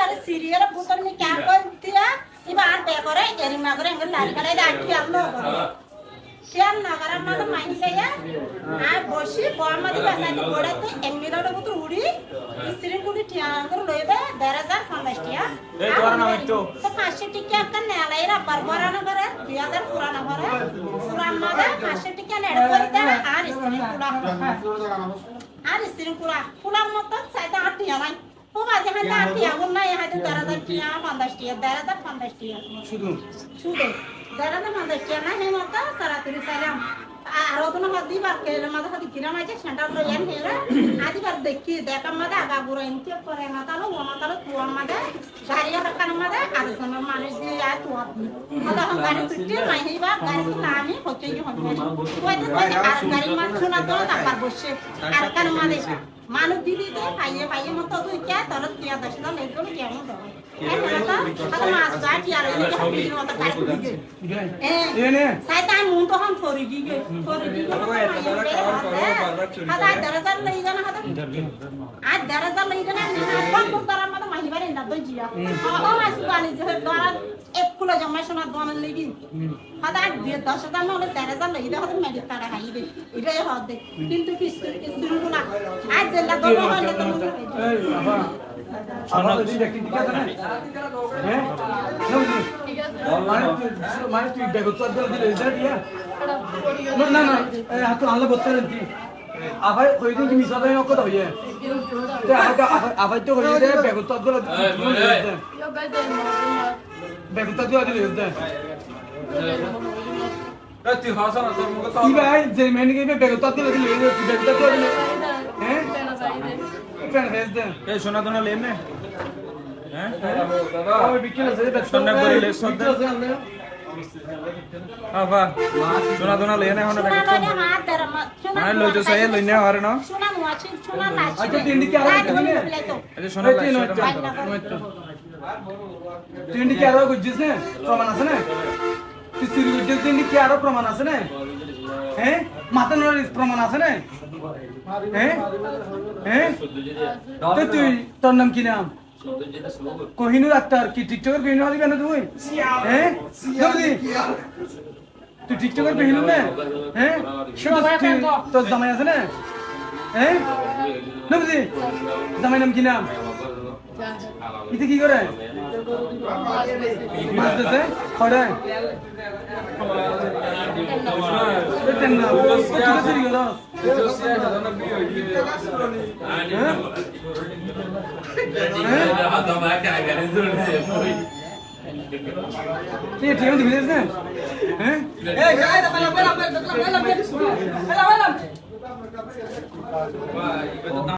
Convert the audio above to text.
বারে সিরিয়াল বুতর নি ক্যা কর দিয়া ইবা আর বে করে এরি মা করে এঙ্গল লাল করে দা খেয়াল ন করে খেয়াল না করে আমাদের মাইন যাইয়া আর বসি বড়মাদি বাসাই গোড়াতে এমনিরড বুতর উড়ি সিরিয়াল গুলি ঠিয়া করে লইবে দেড় হাজার পঞ্চাশ টিয়া এই তোর নাম একটু। তো পাঁচশো টিকা একটা নেলাই রাব্বার বরানো করে দুই হাজার পুরানো করে পুরান মাদে পাঁচশো টিকা আর আর আরও দেখি দেখার মাঝে আগা বুড়ো ইনকে করে না তাহলে ও না তুয়ার মাঝে গাড়ি রাখার মাঝে আরেকজনের মানুষ দিয়ে আর তুয়ার তাহলে এখন গাড়ি তুলতে নাই হইবা গাড়ি না আমি হচ্ছে কি হবে কইতে কইতে আর গাড়ি মানুষ শোনা তো তারপর বসে আর কার মাঝে মানুষ দিদি দে পাইয়ে পাইয়ে মতো তুই কে তোর টিয়া দশ না লেট করে কেমন দেবে তাহলে মাছ গাড়ি আর এই গাড়ি মতো গাড়ি দিকে এনে সাইতান মুন তো হাম ফরি গিয়ে ফরি গিয়ে হাদা দরজার লই জানা হাদা আজ দরজার লই জানা কোন কোন দরার মত মাহিবারে না দই জিয়া ও মাসি বানি যে দরা কুলো জমা শোনা দোয়ান লাগি হাদা দিয়ে দশ হাজার নহলে দরজার লই দে হাদা মেডি তারা হাই দে এটাই দে কিন্তু আজ জেলা দো হলে তো না। তোর এটা না? হাত আনলে বসতে কই দিন মিছা হইয়ে? কই দে বেগত তোর বেগত তোর দিলে দিলে দে তুই হাসা না তোর কি ভাই যে মেনে গিয়ে দিলে দিলে। হ্যাঁ? কেন এই সোনা দোনা লেন নে। হ্যাঁ? দাদা আমি বিকেল আছে সন্ধ্যা করে লে, সন্ধ্যা। আবা সোনা দোনা লেন এখন শোনা দেখো লইলে মার দরা মানে লই তো লই না হারে না। না? সোনা তিনটি কি আরও বুঝছিস না? প্রমাণ আছে না? তুই চুরি করছিস তিনটি কি আরও প্রমাণ আছে না? হ্যাঁ? মাথা নড়ার প্রমাণ আছে না? হ্যাঁ? হ্যাঁ? তুই তোর নাম কি নাম? কোহিনুর আক্তার কি টিকটকের কোহিনুর হবি কেন তুই? হ্যাঁ? তুই? টিকটকের কোহিনুর না? হ্যাঁ? তুই- তোর জামাই আছে না? হ্যাঁ নবজি জামাই নাম কি নাম ইতে কি করে মাছ করস তুই ঠিক না হ্যাঁ 九一个的大